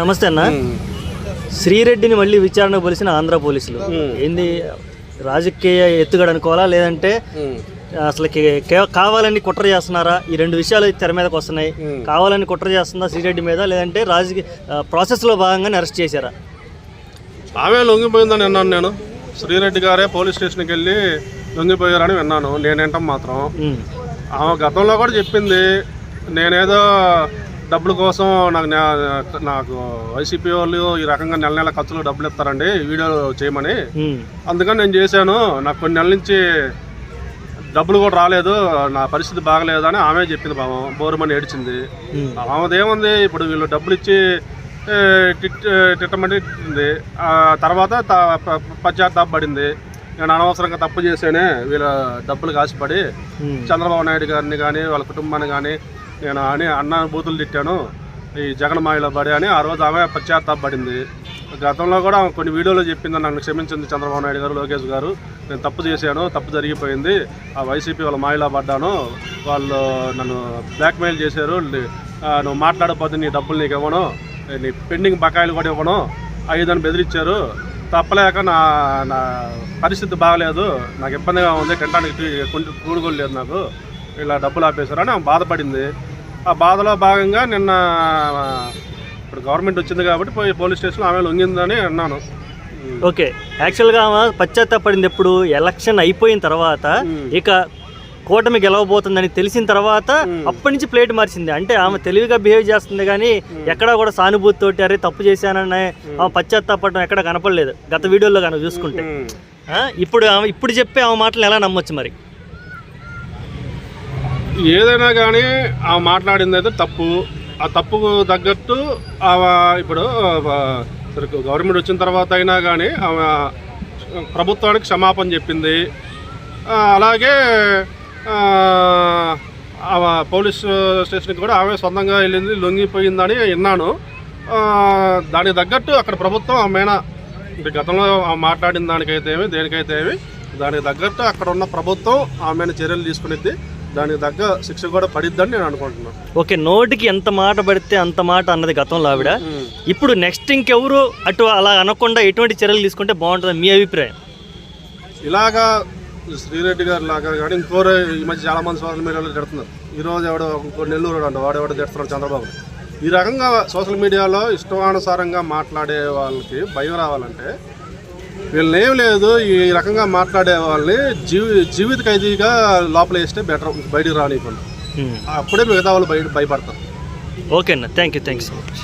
నమస్తే అన్న. శ్రీరెడ్డిని మళ్ళీ విచారణ పోలిసిన ఆంధ్ర పోలీసులు. ఏంది రాజకీయ ఎత్తుగడ అనుకోవాలా లేదంటే అసలు కావాలని కుట్ర చేస్తున్నారా? ఈ రెండు విషయాలు తెర మీదకి వస్తున్నాయి. కావాలని కుట్ర చేస్తుందా శ్రీరెడ్డి మీద? లేదంటే రాజకీయ ప్రాసెస్లో భాగంగానే అరెస్ట్ చేశారా? ఆమె లొంగిపోయిందని విన్నాను నేను. శ్రీరెడ్డి గారే పోలీస్ స్టేషన్కి వెళ్ళి లొంగిపోయారని విన్నాను. నేనేంటాం మాత్రం. ఆమె గతంలో కూడా చెప్పింది. నేనేదో డబ్బుల కోసం నాకు నాకు వైసీపీ వాళ్ళు ఈ రకంగా నెల నెల ఖర్చులు డబ్బులు ఇస్తారండి వీడియో చేయమని. అందుకని నేను చేశాను నాకు కొన్ని నెలల నుంచి డబ్బులు కూడా రాలేదు నా పరిస్థితి బాగలేదు అని ఆమె చెప్పింది పాపం బోరుమని ఏడ్చింది. ఆమెదేముంది ఇప్పుడు వీళ్ళు డబ్బులు ఇచ్చి తిట్టింది ఆ తర్వాత పశ్చాత్తాపడింది నేను అనవసరంగా తప్పు చేశానే వీళ్ళ డబ్బులు కాసిపడి. చంద్రబాబు నాయుడు గారిని కానీ వాళ్ళ కుటుంబాన్ని కానీ నేను అని అన్న బూతులు తిట్టాను. ఈ జగన్ మాయలో పడి అని ఆ రోజు ఆమె పశ్చాత్తాపడింది గతంలో కూడా కొన్ని వీడియోలో చెప్పింది నన్ను క్షమించింది చంద్రబాబు నాయుడు గారు లోకేష్ గారు. నేను తప్పు చేశాను తప్పు జరిగిపోయింది. ఆ వైసీపీ వాళ్ళ మాయలా పడ్డాను. వాళ్ళు నన్ను బ్లాక్మెయిల్ చేశారు. నువ్వు మాట్లాడకపోతే నీ డబ్బులు నీకు ఇవ్వను. నీ పెండింగ్ బకాయిలు కూడా ఇవ్వను. ఐదని బెదిరించారు. తప్పలేక నా నా పరిస్థితి బాగలేదు. నాకు ఇబ్బందిగా ఉంది. తినడానికి కూడుకోలేదు లేదు నాకు. ఇలా డబ్బులు ఆపేశారని ఆమె బాధపడింది. ఆ బాధలో భాగంగా నిన్న ఇప్పుడు గవర్నమెంట్ వచ్చింది కాబట్టి పోయి పోలీస్ స్టేషన్లో ఆమె లొంగిందని అన్నాను. ఓకే. యాక్చువల్గా ఆమె పశ్చాత్తాపడింది ఎప్పుడు? ఎలక్షన్ అయిపోయిన తర్వాత ఇక కూటమి గెలవబోతుందని తెలిసిన తర్వాత అప్పటి నుంచి ప్లేట్ మార్చింది. అంటే ఆమె తెలివిగా బిహేవ్ చేస్తుంది కానీ ఎక్కడా కూడా సానుభూతి తోటి అరే తప్పు చేశానని ఆమె పశ్చాత్తాపడడం ఎక్కడ కనపడలేదు. గత వీడియోలో కనుక చూసుకుంటే. ఇప్పుడు ఆమె ఇప్పుడు చెప్పే ఆమె మాటలు ఎలా నమ్మొచ్చు మరి? ఏదైనా కానీ ఆమె మాట్లాడింది అయితే తప్పు. ఆ తప్పుకు తగ్గట్టు ఇప్పుడు సరే గవర్నమెంట్ వచ్చిన తర్వాత అయినా కానీ ఆమె ప్రభుత్వానికి క్షమాపణ చెప్పింది. అలాగే ఆమె పోలీస్ స్టేషన్కి కూడా ఆమె సొంతంగా వెళ్ళింది లొంగిపోయిందని విన్నాను. దానికి తగ్గట్టు అక్కడ ప్రభుత్వం ఆమెన అంటే గతంలో ఆమె మాట్లాడిన దానికైతే ఏమి దేనికైతే ఏమి దానికి తగ్గట్టు అక్కడ ఉన్న ప్రభుత్వం ఆమెను చర్యలు తీసుకునేది దానికి తగ్గ శిక్ష కూడా పడిద్దని నేను అనుకుంటున్నాను ఓకే నోటికి ఎంత మాట పడితే అంత మాట అన్నది గతంలో ఆవిడ. ఇప్పుడు నెక్స్ట్ ఇంకెవరు అటు అలా అనకుండా ఎటువంటి చర్యలు తీసుకుంటే బాగుంటుంది మీ అభిప్రాయం? ఇలాగా శ్రీరెడ్డి గారు లాగా కానీ ఇంకోరు ఈ మధ్య చాలా మంది సోషల్ మీడియాలో తిడుతున్నారు. ఈ రోజు ఎవడో ఇంకో నెల్లూరు అంట వాడు ఎవడో తిడుతున్నాడు చంద్రబాబు. ఈ రకంగా సోషల్ మీడియాలో ఇష్టానుసారంగా మాట్లాడే వాళ్ళకి భయం రావాలంటే వీళ్ళని ఏం లేదు ఈ రకంగా మాట్లాడే వాళ్ళని జీవి జీవిత ఖైదీగా లోపల వేస్తే బెటర్ బయటికి రానివ్వకుండా ఉమ్. అప్పుడే మిగతా వాళ్ళు బయట భయపడతారు. ఓకే అన్న. Thank you thank you so much